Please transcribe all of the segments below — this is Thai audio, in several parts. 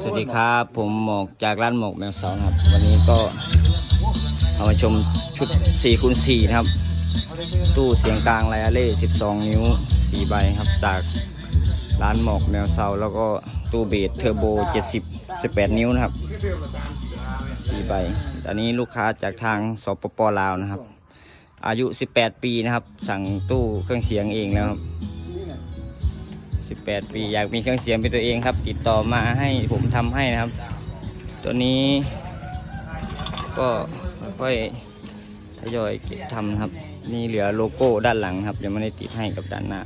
สวัสดีครับ ผมหมอกจากร้านหมอกแมวสาวครับ วันนี้ก็เอามาชมชุด4คูณ4นะครับ ตู้เสียงกลางไลอาเล่12 นิ้ว 4 ใบครับ จากร้านหมอกแมวเซาแล้วก็ตู้เบสเทอร์โบ 70 18 นิ้วนะครับ 4 ใบ อันนี้ลูกค้าจากทางสปปลาวนะครับ อายุ 18 ปีนะครับ สั่งตู้เครื่องเสียงเองแล้วครับ 18 ปีอยากมีเครื่องเสียงเป็นตัวเองครับ ติดต่อมาให้ผมทำให้นะครับ ตัวนี้ก็ค่อยทยอยเก็บทำครับ นี่เหลือโลโก้ด้านหลังครับยังไม่ได้ติดให้กับด้านหน้า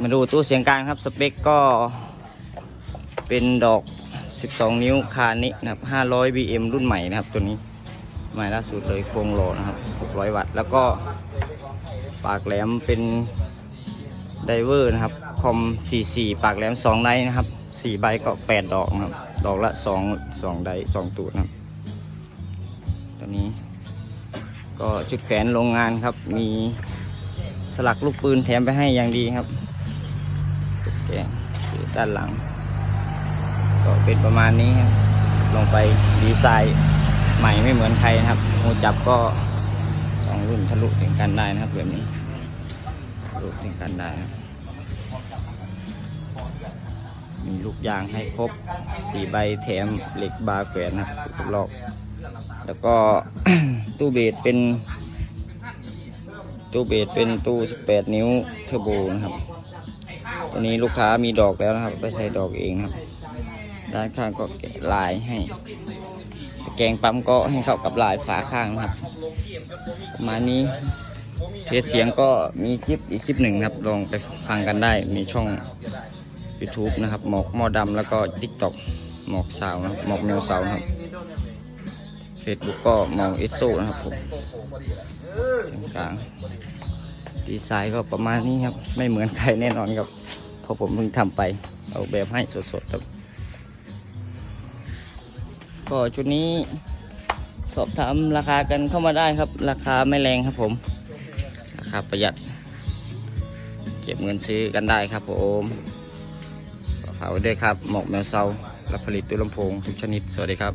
มาดูตู้เสียงกลางครับสเปคก็เป็นดอก 12 นิ้วคานินะครับ 500 BM รุ่นใหม่นะครับตัวนี้ใหม่ล่าสุดเลยโครงโลนะครับ 600 วัตต์ แล้วก็ปากแหลมเป็น ไดเวอร์นะครับ คอม 44 ปากแหลม2ไดนะครับ4ใบก็ 8 ดอกนะครับ ดอกละ 2 2ได2ตูดนะครับตัวนี้ ก็จุดแขวนโรงงานครับ มีสลักลูกปืนแถมไปให้อย่างดีครับจุดแขนด้านหลัง ก็เป็นประมาณนี้ครับ ลงไปดีไซน์ใหม่ไม่เหมือนใครนะครับหูจับก็สองรุ่นทะลุถึงกันได้นะครับแบบนี้ ทะลุถึงกันได้นะมีลูกยางให้ครบสี่ใบแถมเหล็กบาแขวนนะครับทุกรอบแล้วก็ตู้เบสเป็น ตู้เบสเป็นตู้ 18 นิ้วเทอร์โบนะครับ ตัวนี้ลูกค้ามีดอกแล้วนะครับ ไปใส่ดอกเองครับ ด้านข้างก็แกะลายให้แกงปั๊มก็ให้เข้ากับลายฝาข้างนะครับ ประมาณนี้ เทสเสียงก็มีคลิปอีกคลิปหนึ่งครับลองไปฟังกันได้มีช่อง YouTube นะครับหมอกหมอดำแล้วก็ TikTok หมอกสาวนะครับหมอกแมวสาวนะครับ Facebook ก็หมอกเอสโซนะครับผมเสียงกลางดีไซน์ก็ประมาณนี้ครับ ไม่เหมือนใครแน่นอนครับเพราะผมเพิ่งทำไปเอาแบบให้สดๆครับก็ชุดนี้สอบถามราคากันเข้ามาได้ครับ ราคาไม่แรงครับผม ราคาประหยัด เก็บเงินซื้อกันได้ครับผมขอฝากไว้ด้วยครับหมอกแมวเซารับผลิตตู้ลำโพงทุกชนิด สวัสดีครับ